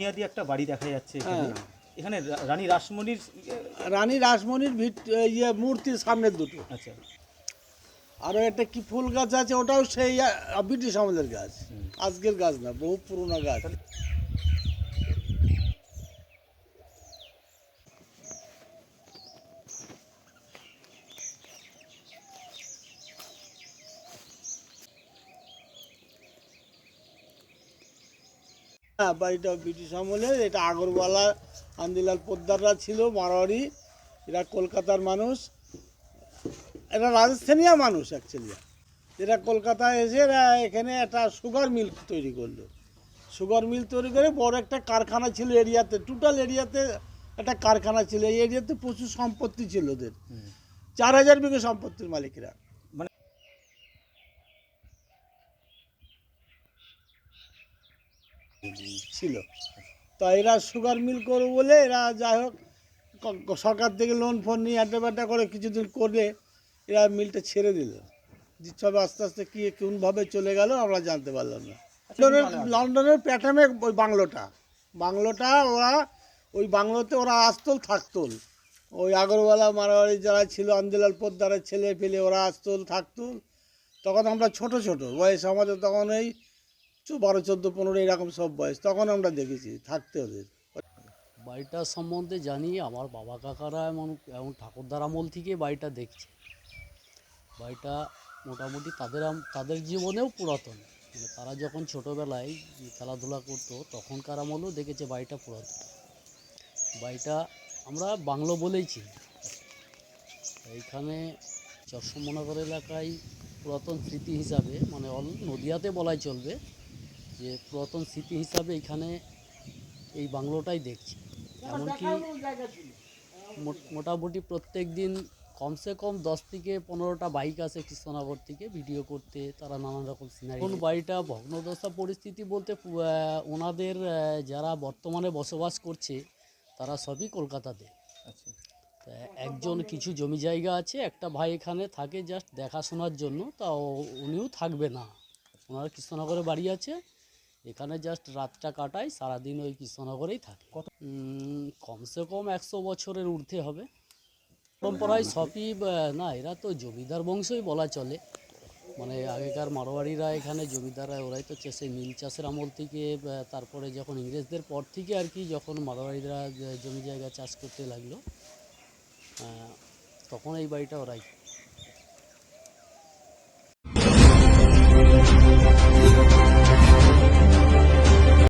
বুনিয়াদি একটা বাড়ি দেখা যাচ্ছে এখানে। হ্যাঁ। এখানে রানী রাসমণির ইয়ে, রানী রাসমণির ইয়ে মূর্তির সামনের দুটো। আচ্ছা। আরও একটা কি ফুল গাছ আছে ওটাও সেই ব্রিটিশ আমাদের গাছ। আজকের গাছ না বহু পুরোনো গাছ। হ্যাঁ বাড়িটা ব্রিটিশ আমলের এটা আগরওয়ালা আন্দিলাল পোদ্দাররা ছিল মারোয়ারি এরা কলকাতার মানুষ। এরা রাজস্থানীয় মানুষ অ্যাকচুয়ালি এরা কলকাতায় এসে এরা এখানে একটা সুগার মিল তৈরি করল। সুগার মিল তৈরি করে বড় একটা কারখানা ছিল এরিয়াতে টোটাল এরিয়াতে একটা কারখানা ছিল। এই এরিয়াতে প্রচুর সম্পত্তি ছিল ওদের। চার হাজার বিঘে সম্পত্তির মালিকরা মানে ছিল। তো এরা সুগার মিল করবে বলে এরা যাই হোক সরকার থেকে লোন ফোন নিয়ে আড্ডা বাড্ডা করে কিছুদিন করে এরা মিলটা ছেড়ে দিল। সব আস্তে আস্তে কী কোনভাবে চলে গেল আমরা জানতে পারলাম না। লন্ডনের লন্ডনের প্যাটার্নে ওই বাংলোটা। বাংলোটা ওরা, ওই বাংলোতে ওরা আসতল থাকতল। ওই আগরওয়ালা মারোয়ারি যারা ছিল, আন্দিলাল পোদ্দারের ছেলে পেলে ওরা আসতল থাকতল। তখন আমরা ছোট ছোট, বয়স আমাদের তখন চো- বারো, চোদ্দ, পনেরো, এরকম সব বয়স। তখন আমরা দেখেছি, থাকতে ওদের। বাড়িটার সম্বন্ধে জানি, আমার বাবা কাকারা এমন এমন ঠাকুরদার আমল থেকে বাড়িটা দেখছে। বাড়িটা মোটামুটি তাদের তাদের জীবনেও পুরাতন। মানে তারা যখন ছোটোবেলায় খেলাধুলা করতো, তখনকার আমলেও দেখেছে বাড়িটা পুরাতন। বাড়িটা আমরা বাংলো বলেই চিনি। এইখানে চরসমনগর এলাকায় পুরাতন স্মৃতি হিসাবে মানে অল নদিয়াতে বলাই চলবে যে পুরাতন স্মৃতি হিসাবে এখানে এই বাংলোটাই দেখছি। এমনকি মোটামুটি প্রত্যেক দিন কমসে কম দশ থেকে পনেরোটা বাইক আসে কৃষ্ণনগর থেকে ভিডিও করতে তারা নানান রকম সিনারি কোন বাড়িটা ভগ্নদশা পরিস্থিতি বলতে ওনাদের যারা বর্তমানে বসবাস করছে তারা সবই কলকাতাতে। আচ্ছা। একজন কিছু জমি জায়গা আছে একটা ভাই এখানে থাকে জাস্ট দেখাশোনার জন্য তা উনিও থাকবে না। ওনার কৃষ্ণনগরে বাড়ি আছে এখানে জাস্ট রাতটা কাটায় সারাদিন ওই কৃষ্ণনগরেই থাকে। কত? কমসে কম একশো বছরের ঊর্ধ্বে হবে। পরম্পরায় সবই না এরা তো জমিদার বংশই বলা চলে। মানে আগেকার মারোয়ারিরা এখানে জমিদাররা ওরাই তো চাষে মিল চাষের আমল থেকে তারপরে যখন ইংরেজদের পর থেকে আর কি যখন মারোয়ারিরা জমি জায়গা চাষ করতে লাগল তখন এই বাড়িটা ওরাই।